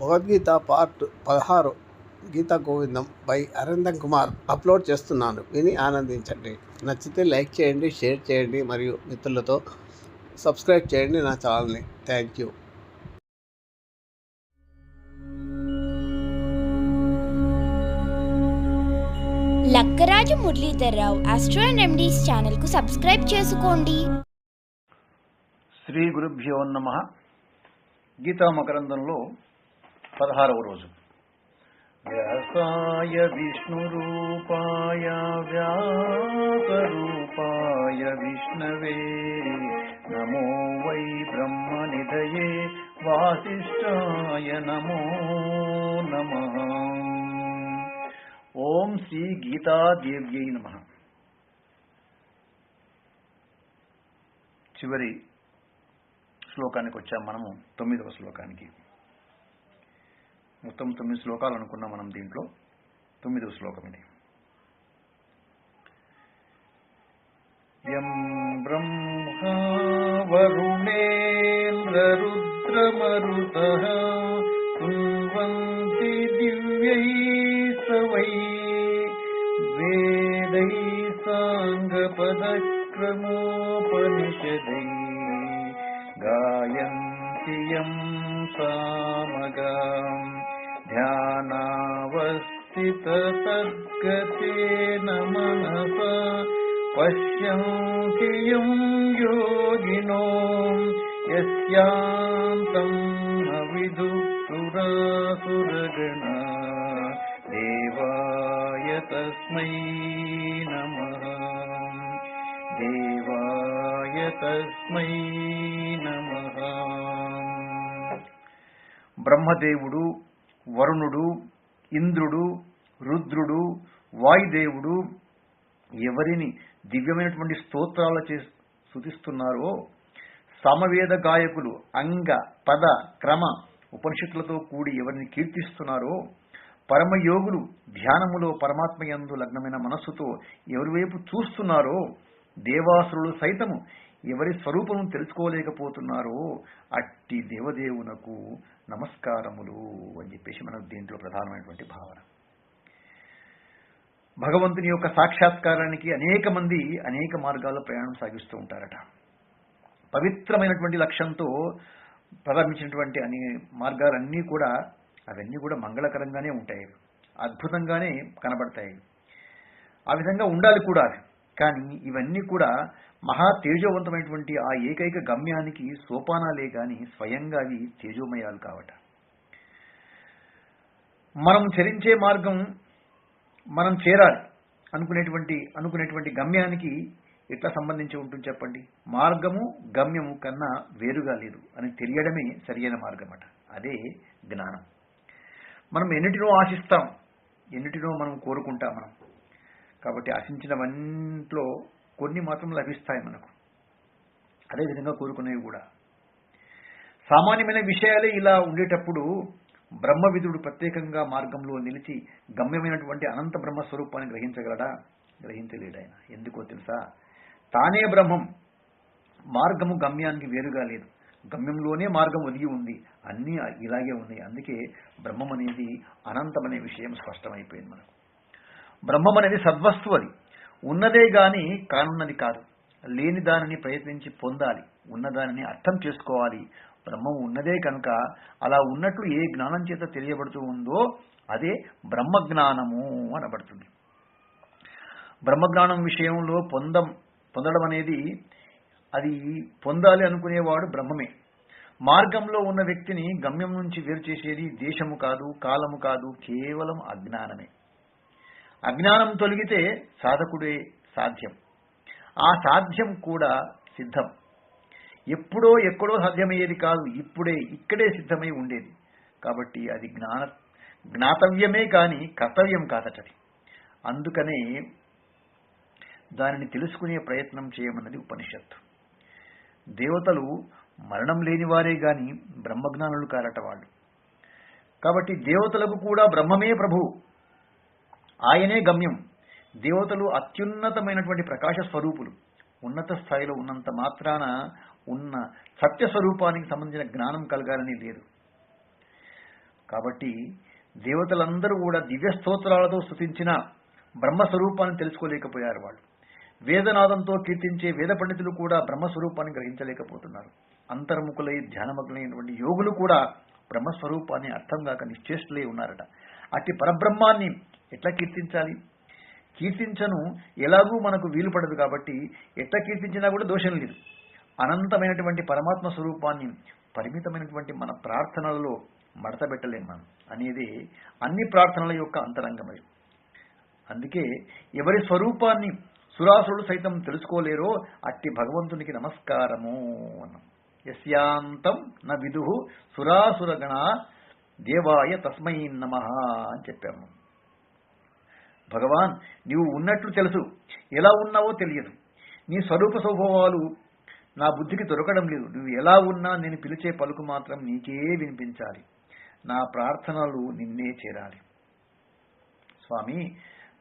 Bhagavad Gita part పదహారు Gita Govindam by Arandam Kumar upload చేస్తున్నాను. విని ఆనందించండి. నచ్చితే లైక్ చేయండి షేర్ చేయండి మరియు మిత్రులతో సబ్స్క్రైబ్ చేయండి నా ఛానల్ని. Thank you. Lakkaraju Muralidhar Rao astro and remedies ఛానల్కు సబ్స్క్రైబ్ చేసుకోండి. శ్రీ గురుభ్యో నమ. గీతా మకరందంలో పదహారవ రోజు. వ్యాసాయ విష్ణు రూపాయ వ్యాస రూపాయ విష్ణవే. నమో వై బ్రహ్మ నిధయే వాసిష్ఠాయ నమో నమ. ఓం శ్రీ గీతాదేవ్యై నమ. చివరి శ్లోకానికి వచ్చాం మనము తొమ్మిదవ శ్లోకానికి. మొత్తం తొమ్మిది శ్లోకాలు అనుకున్నాం మనం దీంట్లో. తొమ్మిదవ శ్లోకం ఇది. యం బ్రహ్మా వరుణేంద్రరుద్రమరుత కుర్వంతి దివ్యై సవై వేదై సాంగపదక్రమోపనిషదై గాయంతి సామగాం ध्यानावस्थितसद्गतेन मनसा पश्यन्ति यं योगिनो यस्यान्तम् न विदुःसुरासुरगणा देवाय तस्मै नमः దేవాయ తస్మై నమ బ్రహ్మదేవుడు వరుణుడు ఇంద్రుడు రుద్రుడు వాయుదేవుడు ఎవరిని దివ్యమైనటువంటి స్తోత్రాల చే స్థుతిస్తున్నారో సమవేద గాయకులు అంగ పద క్రమ ఉపనిషత్తులతో కూడి ఎవరిని కీర్తిస్తున్నారో పరమయోగులు ధ్యానములో పరమాత్మయందు లగ్నమైన మనస్సుతో ఎవరి వైపు చూస్తున్నారో దేవాసురులు సైతము ఎవరి స్వరూపము తెలుసుకోలేకపోతున్నారో అట్టి దేవదేవునకు నమస్కారములు అని చెప్పేసి మనకు దీంట్లో ప్రధానమైనటువంటి భావన. భగవంతుని యొక్క సాక్షాత్కారానికి అనేక మంది అనేక మార్గాల్లో ప్రయాణం సాగిస్తూ ఉంటారట. పవిత్రమైనటువంటి లక్ష్యంతో ప్రారంభించినటువంటి అనే మార్గాలన్నీ కూడా అవన్నీ కూడా మంగళకరంగానే ఉంటాయి. అద్భుతంగానే కనబడతాయి. ఆ విధంగా ఉండాలి కూడా. కానీ ఇవన్నీ కూడా మహా తేజోవంతమైనటువంటి ఆ ఏకైక గమ్యానికి సోపానాలే గాని స్వయంగా అవి తేజోమయాలు కావట. మనం చరించే మార్గం మనం చేరాలి అనుకునేటువంటి అనుకునేటువంటి గమ్యానికి ఎట్లా సంబంధించి ఉంటుంది చెప్పండి? మార్గము గమ్యము కన్నా వేరుగా లేదు అని తెలియడమే సరియైన మార్గం అట అదే జ్ఞానం. మనం ఎన్నిటినో ఆశిస్తాం ఎన్నిటినో మనం కోరుకుంటాం మనం. కాబట్టి ఆశించినవన్నింట్లో కొన్ని మాత్రం లభిస్తాయి మనకు. అదేవిధంగా కోరుకునేవి కూడా. సామాన్యమైన విషయాలే ఇలా ఉండేటప్పుడు బ్రహ్మవిధుడు ప్రత్యేకంగా మార్గంలో నిలిచి గమ్యమైనటువంటి అనంత బ్రహ్మ స్వరూపాన్ని గ్రహించగలడా? గ్రహించలేడు ఆయన. ఎందుకో తెలుసా? తానే బ్రహ్మం. మార్గము గమ్యానికి వేరుగా లేదు. గమ్యంలోనే మార్గం ఒదిగి ఉంది. అన్నీ ఇలాగే ఉన్నాయి. అందుకే బ్రహ్మం అనేది అనంతమనే విషయం స్పష్టమైపోయింది మనకు. బ్రహ్మం అనేది సద్వస్తువు అది ఉన్నదే గాని కానున్నది కాదు. లేని దానిని ప్రయత్నించి పొందాలి. ఉన్నదానిని అర్థం చేసుకోవాలి. బ్రహ్మం ఉన్నదే కనుక అలా ఉన్నట్లు ఏ జ్ఞానం చేత తెలియబడుతూ ఉందో అదే బ్రహ్మజ్ఞానము అనబడుతుంది. బ్రహ్మజ్ఞానం విషయంలో పొందం పొందడం అనేది అది పొందాలి అనుకునేవాడు బ్రహ్మమే. మార్గంలో ఉన్న వ్యక్తిని గమ్యం నుంచి వేరు చేసేది దేశము కాదు కాలము కాదు కేవలం అజ్ఞానమే. అజ్ఞానం తొలగితే సాధకుడే సాధ్యం. ఆ సాధ్యం కూడా సిద్ధం. ఎప్పుడో ఎక్కడో సాధ్యమయ్యేది కాదు ఇప్పుడే ఇక్కడే సిద్ధమై ఉండేది. కాబట్టి అది జ్ఞాన జ్ఞాతవ్యమే కాని కర్తవ్యం కాదటది. అందుకనే దానిని తెలుసుకునే ప్రయత్నం చేయమన్నది ఉపనిషత్తు. దేవతలు మరణం లేని వారే గాని బ్రహ్మజ్ఞానులు కారట వాళ్ళు. కాబట్టి దేవతలకు కూడా బ్రహ్మమే ప్రభు ఆయనే గమ్యం. దేవతలు అత్యున్నతమైనటువంటి ప్రకాశ స్వరూపులు. ఉన్నత స్థాయిలో ఉన్నంత మాత్రాన ఉన్న సత్య స్వరూపానికి సంబంధించిన జ్ఞానం కలగాలని లేదు. కాబట్టి దేవతలందరూ కూడా దివ్య స్తోత్రాలతో స్థుతించిన బ్రహ్మస్వరూపాన్ని తెలుసుకోలేకపోయారు వాళ్ళు. వేదనాదంతో కీర్తించే వేద పండితులు కూడా బ్రహ్మస్వరూపాన్ని గ్రహించలేకపోతున్నారు. అంతర్ముఖులై ధ్యానమగ్నైనటువంటి యోగులు కూడా బ్రహ్మస్వరూపాన్ని అర్థం కాక నిశ్చేష్టులై ఉన్నారట. అట్టి పరబ్రహ్మాన్ని ఎట్లా కీర్తించాలి? కీర్తించను ఎలాగూ మనకు వీలు పడదు కాబట్టి ఎట్లా కీర్తించినా కూడా దోషం లేదు. అనంతమైనటువంటి పరమాత్మ స్వరూపాన్ని పరిమితమైనటువంటి మన ప్రార్థనలలో మడతబెట్టలేం మనం. అనేది అన్ని ప్రార్థనల యొక్క అంతరంగమది అందుకే ఎవరి స్వరూపాన్ని సురాసుడు సైతం తెలుసుకోలేరో అట్టి భగవంతునికి నమస్కారము అన్నాం. యస్యాంతం నా విదు సురాసురగణ దేవాయ తస్మై నమ అని చెప్పాము. భగవాన్ నీవు ఉన్నట్లు తెలుసు. ఎలా ఉన్నావో తెలియదు. నీ స్వరూప స్వభావాలు నా బుద్ధికి దొరకడం లేదు. నువ్వు ఎలా ఉన్నా నేను పిలిచే పలుకు మాత్రం నీకే వినిపించాలి. నా ప్రార్థనలు నిన్నే చేరాలి. స్వామి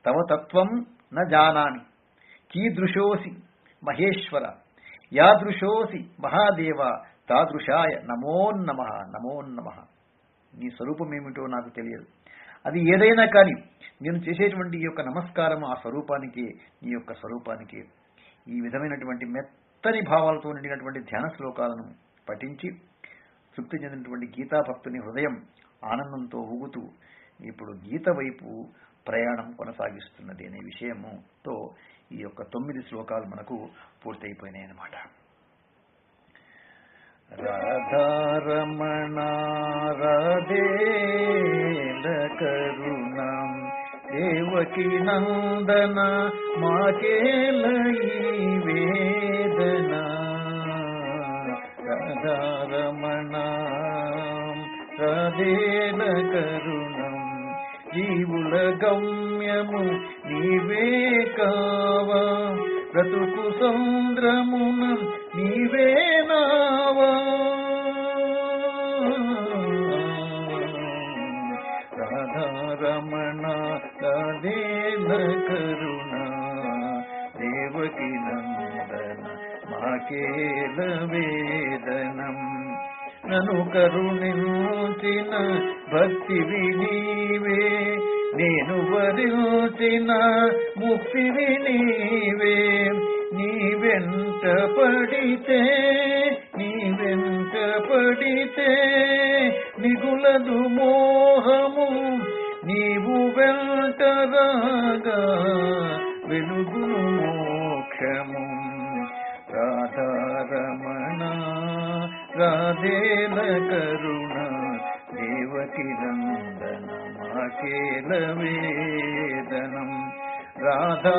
తవ తత్వం న జానాని కీదృశోసి మహేశ్వర. యాదృశోసి మహాదేవ. తాదృశాయ నమోన్నమ నమోన్నమ నీ స్వరూపం ఏమిటో నాకు తెలియదు. అది ఏదైనా కానీ నేను చేసేటువంటి ఈ యొక్క నమస్కారం ఆ స్వరూపానికి నీ యొక్క స్వరూపానికి ఈ విధమైనటువంటి మెత్తని భావాలతో నిండినటువంటి ధ్యాన శ్లోకాలను పఠించి తృప్తి చెందినటువంటి గీతా భక్తుని హృదయం ఆనందంతో ఊగుతూ ఇప్పుడు గీత వైపు ప్రయాణం కొనసాగిస్తున్నది అనే విషయముతో ఈ యొక్క తొమ్మిది శ్లోకాలు మనకు పూర్తయిపోయినాయి అన్నమాట రాధారమణ రాధేల దేవకి నందన మాకేల వేదన. రాధారమణ రదేన కరుణం జీవుల గమ్యము నీవే కావా. బ్రతుకు సంద్రమున నీవేనా నను కరుణించిన భక్తి వినీవే నేను వరించిన ముక్తి వినీవే నీ వెంట పడితే నీ వెంట పడితే మిగులదు మోహము. నీవు వెంట రాగా వెలుగును దేన కరుణ దేవకి నందన మాకేల వేదనం. రాధా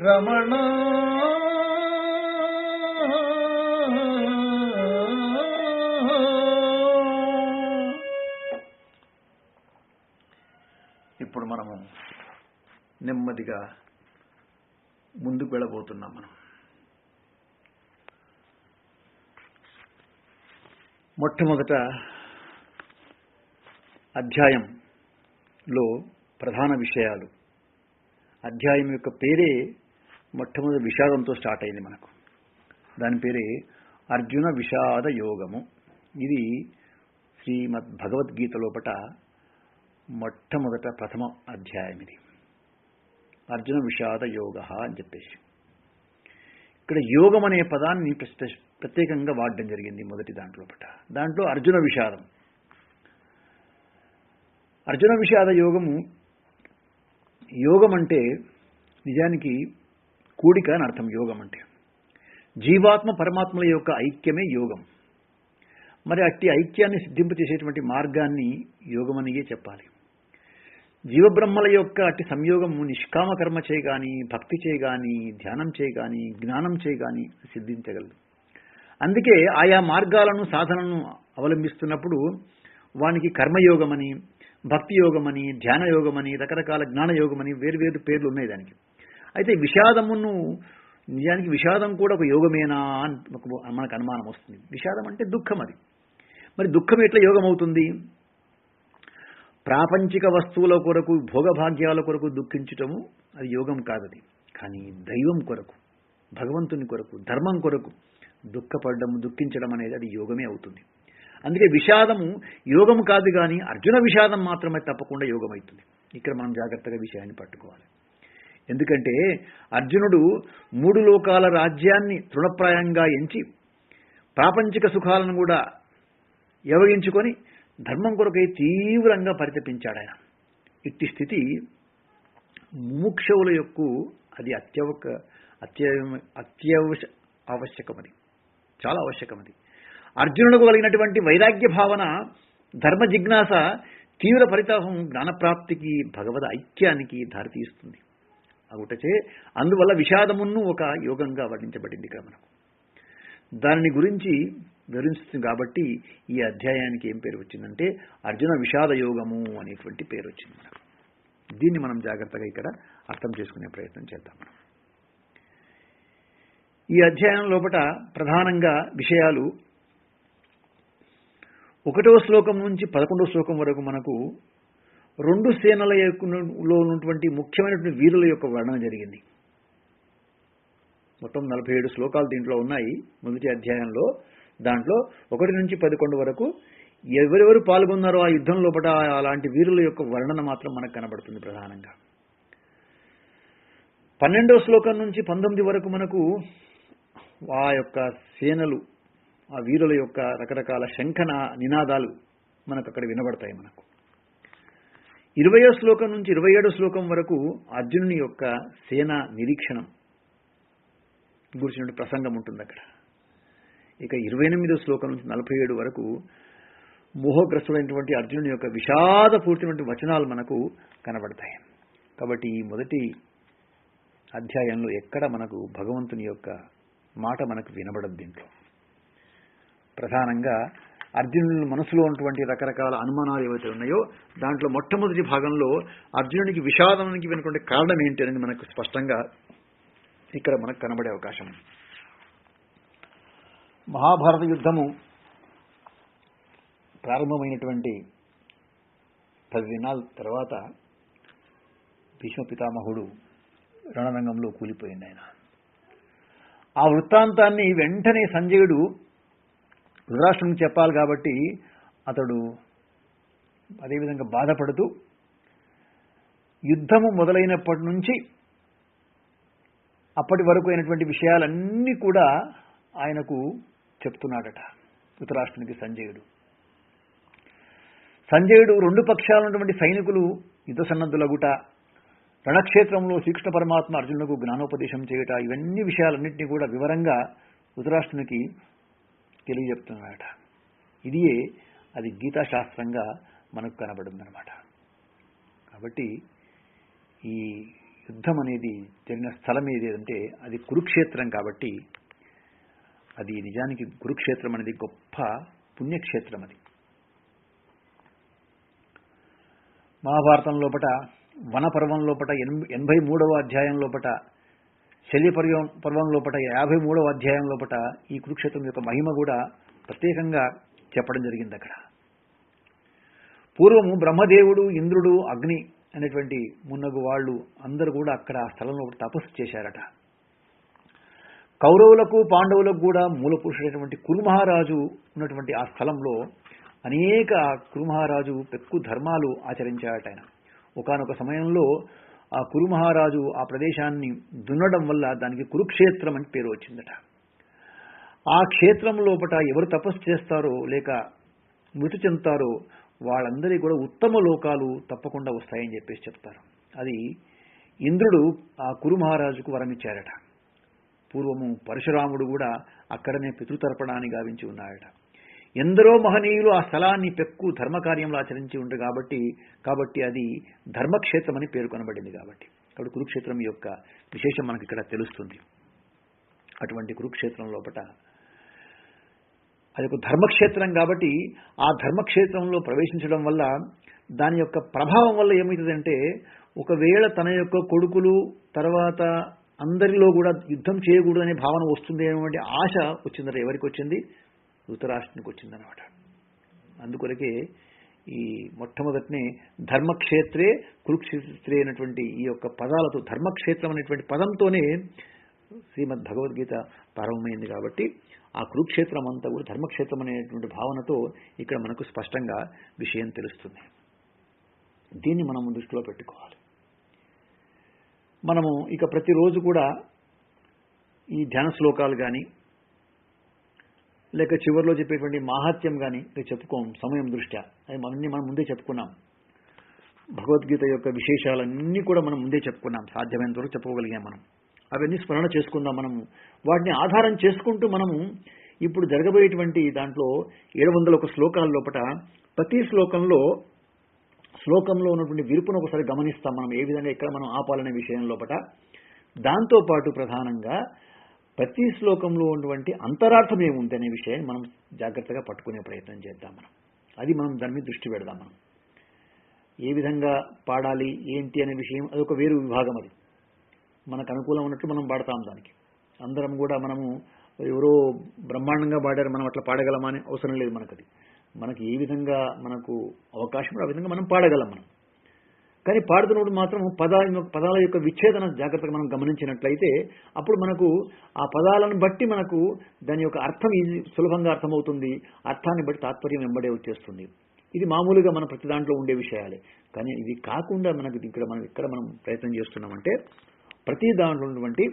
రమణ. ఇప్పుడు మనము నెమ్మదిగా ముందుకు వెళ్ళబోతున్నాం మనం. మొట్టమొదట అధ్యాయంలో ప్రధాన విషయాలు. అధ్యాయం యొక్క పేరే మొట్టమొదటి విషాదంతో స్టార్ట్ అయింది మనకు. దాని పేరే అర్జున విషాద యోగము. ఇది శ్రీమద్ భగవద్గీత లోపట మొట్టమొదట ప్రథమ అధ్యాయం ఇది. అర్జున విషాద యోగ అని చెప్పేసి. ఇక్కడ యోగం అనే పదాన్ని ప్రస్త- ప్రత్యేకంగా వాడడం జరిగింది మొదటి దాంట్లో పట దాంట్లో అర్జున విషాదం. అర్జున విషాద యోగము యోగం అంటే నిజానికి కూడిక అని అర్థం యోగం అంటే జీవాత్మ పరమాత్మల యొక్క ఐక్యమే యోగం. మరి అట్టి ఐక్యాన్ని సిద్ధింపచేసేటువంటి మార్గాన్ని యోగమనియే చెప్పాలి. జీవబ్రహ్మల యొక్క అట్టి సంయోగము నిష్కామ కర్మ చేయగాని భక్తి చేయగాని ధ్యానం చేయగాని జ్ఞానం చేయగాని సిద్ధించగలదు. అందుకే ఆయా మార్గాలను సాధనను అవలంబిస్తున్నప్పుడు వానికి కర్మయోగమని భక్తి యోగమని ధ్యాన యోగమని రకరకాల జ్ఞాన యోగమని వేరువేరు పేర్లు ఉన్నాయి దానికి. అయితే విషాదమును నిజానికి విషాదం కూడా ఒక యోగమేనా అని ఒక- మనకు అనుమానం వస్తుంది. విషాదం అంటే దుఃఖం అది. మరి దుఃఖం ఎట్లా యోగం అవుతుంది ప్రాపంచిక వస్తువుల కొరకు భోగభాగ్యాల కొరకు దుఃఖించటము అది యోగం కాదది. కానీ దైవం కొరకు భగవంతుని కొరకు ధర్మం కొరకు దుఃఖపడడం దుఃఖించడం అనేది అది యోగమే అవుతుంది. అందుకే విషాదము యోగము కాదు కానీ అర్జున విషాదం మాత్రమే తప్పకుండా యోగం అవుతుంది ఇక్కడ మనం జాగ్రత్తగా విషయాన్ని పట్టుకోవాలి. ఎందుకంటే అర్జునుడు మూడు లోకాల రాజ్యాన్ని తృణప్రాయంగా ఎంచి ప్రాపంచిక సుఖాలను కూడా యవగించుకొని ధర్మం కొరకై తీవ్రంగా పరితపించాడు ఆయన ఇట్టి స్థితి ముముక్షవుల యొక్క అది అత్యవక అత్య అత్యవశ ఆవశ్యకమది. చాలా ఆవశ్యకం అది అర్జునుడు కలిగినటువంటి వైరాగ్య భావన ధర్మ జిజ్ఞాస తీవ్ర ఫలితాపం జ్ఞానప్రాప్తికి భగవద్ ఐక్యానికి దారితీస్తుంది. అవుటచే అందువల్ల విషాదమును ఒక యోగంగా వర్ణించబడింది ఇక్కడ మనకు దానిని గురించి వివరిస్తుంది కాబట్టి ఈ అధ్యాయానికి ఏం పేరు వచ్చిందంటే అర్జున విషాద యోగము అనేటువంటి పేరు వచ్చింది. మనకు దీన్ని మనం జాగ్రత్తగా ఇక్కడ అర్థం చేసుకునే ప్రయత్నం చేద్దాం. మనం ఈ అధ్యాయం లోపల ప్రధానంగా విషయాలు. ఒకటో శ్లోకం నుంచి పదకొండో శ్లోకం వరకు మనకు రెండు సేనల లో ఉన్నటువంటి ముఖ్యమైనటువంటి వీరుల యొక్క వర్ణన జరిగింది. మొత్తం నలభై ఏడు శ్లోకాలు దీంట్లో ఉన్నాయి మొదటి అధ్యాయంలో. దాంట్లో ఒకటి నుంచి పదకొండు వరకు ఎవరెవరు పాల్గొన్నారో ఆ యుద్ధం లోపల అలాంటి వీరుల యొక్క వర్ణన మాత్రం మనకు కనబడుతుంది ప్రధానంగా. పన్నెండో శ్లోకం నుంచి పంతొమ్మిది వరకు మనకు ఆ యొక్క సేనలు ఆ వీరుల యొక్క రకరకాల శంఖన నినాదాలు మనకు అక్కడ వినబడతాయి మనకు. ఇరవయో శ్లోకం నుంచి ఇరవై ఏడో శ్లోకం వరకు అర్జునుని యొక్క సేన నిరీక్షణం గురించిన ప్రసంగం ఉంటుంది అక్కడ. ఇక ఇరవై ఎనిమిదో శ్లోకం నుంచి నలభై ఏడు వరకు మోహగ్రస్తుడైనటువంటి అర్జునుని యొక్క విషాదపూర్తినటువంటి వచనాలు మనకు కనబడతాయి. కాబట్టి ఈ మొదటి అధ్యాయంలో ఎక్కడ మనకు భగవంతుని యొక్క మాట మనకు వినబడదు దీంట్లో. ప్రధానంగా అర్జునుని మనసులో ఉన్నటువంటి రకరకాల అనుమానాలు ఏవైతే ఉన్నాయో దాంట్లో మొట్టమొదటి భాగంలో అర్జునునికి విషాదానికి వెనుకుంటే కారణం ఏంటి అనేది మనకు స్పష్టంగా ఇక్కడ మనకు కనబడే అవకాశం ఉంది. మహాభారత యుద్ధము ప్రారంభమైనటువంటి పది దినాల తర్వాత భీష్మ పితామహుడు రణరంగంలో కూలిపోయింది ఆయన. ఆ వృత్తాంతాన్ని వెంటనే సంజయుడు ధృతరాష్ట్రునికి చెప్పాలి కాబట్టి అతడు అదేవిధంగా బాధపడుతూ యుద్ధము మొదలైనప్పటి నుంచి అప్పటి వరకు అయినటువంటి విషయాలన్నీ కూడా ఆయనకు చెప్తున్నాడట ధృతరాష్ట్రునికి సంజయుడు. సంజయుడు రెండు పక్షాల ఉన్నటువంటి సైనికులు యుద్ధ సన్నద్ధులగుట రణక్షేత్రంలో శ్రీకృష్ణ పరమాత్మ అర్జునులకు జ్ఞానోపదేశం చేయట ఇవన్నీ విషయాలన్నింటినీ కూడా వివరంగా ధృతరాష్ట్రునికి తెలియజెప్తున్నాడట ఇదియే అది గీతాశాస్త్రంగా మనకు కనబడిందనమాట కాబట్టి ఈ యుద్ధం అనేది జరిగిన స్థలం ఏది అంటే అది కురుక్షేత్రం కాబట్టి అది నిజానికి కురుక్షేత్రం అనేది గొప్ప పుణ్యక్షేత్రం అది. మహాభారతం లోపట వనపర్వం లోపట ఎనభై మూడవ అధ్యాయం లోపట శల్య పర్వం పర్వం లోపట యాభై మూడవ అధ్యాయం లోపట ఈ కురుక్షేత్రం యొక్క మహిమ కూడా ప్రత్యేకంగా చెప్పడం జరిగింది అక్కడ. పూర్వము బ్రహ్మదేవుడు ఇంద్రుడు అగ్ని అనేటువంటి మున్నగు వాళ్ళు అందరూ కూడా అక్కడ ఆ స్థలంలో తపస్సు చేశారట. కౌరవులకు పాండవులకు కూడా మూల పురుషుడైనటువంటి కురుమహారాజు ఉన్నటువంటి ఆ స్థలంలో అనేక కురుమహారాజు పెక్కు ధర్మాలు ఆచరించాడట ఆయన. ఒకనొక సమయంలో ఆ కురుమహారాజు ఆ ప్రదేశాన్ని దున్నడం వల్ల దానికి కురుక్షేత్రం అని పేరు వచ్చిందట. ఆ క్షేత్రం లోపట ఎవరు తపస్సు చేస్తారో లేక మృతి చెందుతారో వాళ్ళందరికీ కూడా ఉత్తమ లోకాలు తప్పకుండా వస్తాయని చెప్పేసి చెప్తారు. అది ఇంద్రుడు ఆ కురు మహారాజుకు వరమిచ్చారట. పూర్వము పరశురాముడు కూడా అక్కడనే పితృతర్పణాన్ని గావించి ఉన్నాడట ఎందరో మహనీయులు ఆ స్థలాన్ని పెక్కు ధర్మకార్యంలో ఆచరించి ఉంటారు కాబట్టి కాబట్టి అది ధర్మక్షేత్రం అని పేర్కొనబడింది కాబట్టి. కాబట్టి కురుక్షేత్రం యొక్క విశేషం మనకి ఇక్కడ తెలుస్తుంది. అటువంటి కురుక్షేత్రం లోపట అది ఒక ధర్మక్షేత్రం కాబట్టి ఆ ధర్మక్షేత్రంలో ప్రవేశించడం వల్ల దాని యొక్క ప్రభావం వల్ల ఏమవుతుందంటే ఒకవేళ తన యొక్క కొడుకులు తర్వాత అందరిలో కూడా యుద్ధం చేయకూడదనే భావన వస్తుంది అనేటువంటి ఆశ వచ్చిందట ఎవరికి వచ్చింది? ధృతరాష్ట్రానికి వచ్చిందనమాట అందుకొరకే ఈ మొట్టమొదటినే ధర్మక్షేత్రే కురుక్షేత్రే అనేటువంటి ఈ యొక్క పదాలతో ధర్మక్షేత్రం అనేటువంటి పదంతోనే శ్రీమద్ భగవద్గీత ప్రారంభమైంది కాబట్టి ఆ కురుక్షేత్రం అంతా కూడా ధర్మక్షేత్రం అనేటువంటి భావనతో ఇక్కడ మనకు స్పష్టంగా విషయం తెలుస్తుంది. దీన్ని మనం దృష్టిలో పెట్టుకోవాలి. మనము ఇక ప్రతిరోజు కూడా ఈ ధ్యాన శ్లోకాలు కానీ లేక చివరిలో చెప్పేటువంటి మాహాత్యం కానీ చెప్పుకోం సమయం దృష్ట్యా అది మనల్ని మనం ముందే చెప్పుకున్నాం. భగవద్గీత యొక్క విశేషాలన్నీ కూడా మనం ముందే చెప్పుకున్నాం. సాధ్యమైనంత వరకు చెప్పుకోగలిగాం మనం. అవన్నీ స్మరణ చేసుకుందాం మనము. వాటిని ఆధారం చేసుకుంటూ మనము ఇప్పుడు జరగబోయేటువంటి దాంట్లో ఏడు వందల ఒక శ్లోకాల లోపల ప్రతి శ్లోకంలో శ్లోకంలో ఉన్నటువంటి విరుపును ఒకసారి గమనిస్తాం మనం ఏ విధంగా ఇక్కడ మనం ఆపాలనే విషయం లోపల దాంతోపాటు ప్రధానంగా ప్రతి శ్లోకంలో ఉన్నటువంటి అంతరార్థం ఏముంది అనే విషయాన్ని మనం జాగ్రత్తగా పట్టుకునే ప్రయత్నం చేద్దాం మనం. అది మనం దాని మీద దృష్టి పెడదాం మనం. ఏ విధంగా పాడాలి ఏంటి అనే విషయం అదొక వేరు విభాగం అది. మనకు అనుకూలం ఉన్నట్లు మనం పాడతాం దానికి. అందరం కూడా మనము ఎవరో బ్రహ్మాండంగా పాడారు మనం అట్లా పాడగలమా అని అవసరం లేదు మనకు అది మనకి ఏ విధంగా మనకు అవకాశం ఆ విధంగా మనం పాడగలం మనం. కానీ పాడుతున్నప్పుడు మాత్రం పదాల పదాల యొక్క విచ్ఛేదన జాగ్రత్తగా మనం గమనించినట్లయితే అప్పుడు మనకు ఆ పదాలను బట్టి మనకు దాని యొక్క అర్థం ఈజీ సులభంగా అర్థమవుతుంది. అర్థాన్ని బట్టి తాత్పర్యం వెంబడే వచ్చేస్తుంది. ఇది మామూలుగా మన ప్రతి దాంట్లో ఉండే విషయాలే. కానీ ఇది కాకుండా మనకు ఇక్కడ మనం ఇక్కడ మనం ప్రయత్నం చేస్తున్నామంటే ప్రతి దాంట్లో ఉన్నటువంటి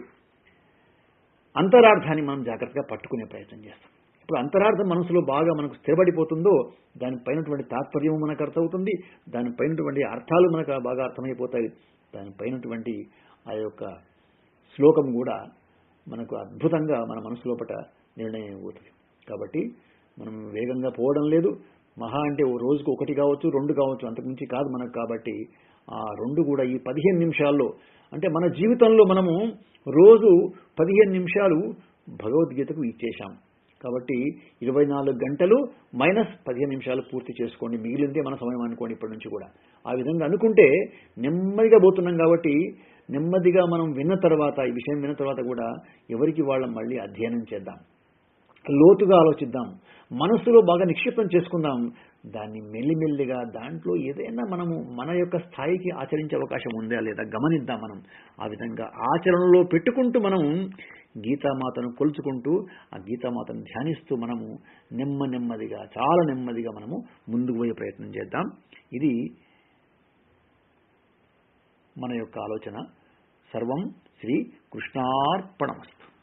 అంతరార్థాన్ని మనం జాగ్రత్తగా పట్టుకునే ప్రయత్నం చేస్తాం. ఇప్పుడు అంతరార్థం మనసులో బాగా మనకు స్థిరపడిపోతుందో దానిపైనటువంటి తాత్పర్యం మనకు అర్థమవుతుంది దానిపైనటువంటి అర్థాలు మనకు బాగా అర్థమైపోతాయి. దానిపైనటువంటి ఆ యొక్క శ్లోకం కూడా మనకు అద్భుతంగా మన మనసు లోపల నిర్ణయం అయిపోతుంది కాబట్టి మనం వేగంగా పోవడం లేదు. మహా అంటే ఓ రోజుకు ఒకటి కావచ్చు రెండు కావచ్చు అంతకుమించి కాదు మనకు కాబట్టి ఆ రెండు కూడా ఈ పదిహేను నిమిషాల్లో అంటే మన జీవితంలో మనము రోజు పదిహేను నిమిషాలు భగవద్గీతకు ఇచ్చేశాం కాబట్టి ఇరవై నాలుగు గంటలు మైనస్ పదిహేను నిమిషాలు పూర్తి చేసుకోండి. మిగిలిందే మన సమయం అనుకోండి ఇప్పటి నుంచి కూడా. ఆ విధంగా అనుకుంటే నెమ్మదిగా పోతున్నాం కాబట్టి నెమ్మదిగా మనం విన్న తర్వాత ఈ విషయం విన్న తర్వాత కూడా ఎవరికి వాళ్ళం మళ్ళీ అధ్యయనం చేద్దాం. లోతుగా ఆలోచిద్దాం. మనసులో బాగా నిక్షిప్తం చేసుకుందాం. దాన్ని మెల్లిమెల్లిగా దాంట్లో ఏదైనా మనము మన యొక్క స్థాయికి ఆచరించే అవకాశం ఉందా లేదా గమనిద్దాం మనం. ఆ విధంగా ఆచరణలో పెట్టుకుంటూ మనం గీతామాతను కొలుచుకుంటూ ఆ గీతామాతను ధ్యానిస్తూ మనము నెమ్మ నెమ్మదిగా చాలా నెమ్మదిగా మనము ముందుకు పోయే ప్రయత్నం చేద్దాం. ఇది మన యొక్క ఆలోచన. సర్వం శ్రీ కృష్ణార్పణమస్తు.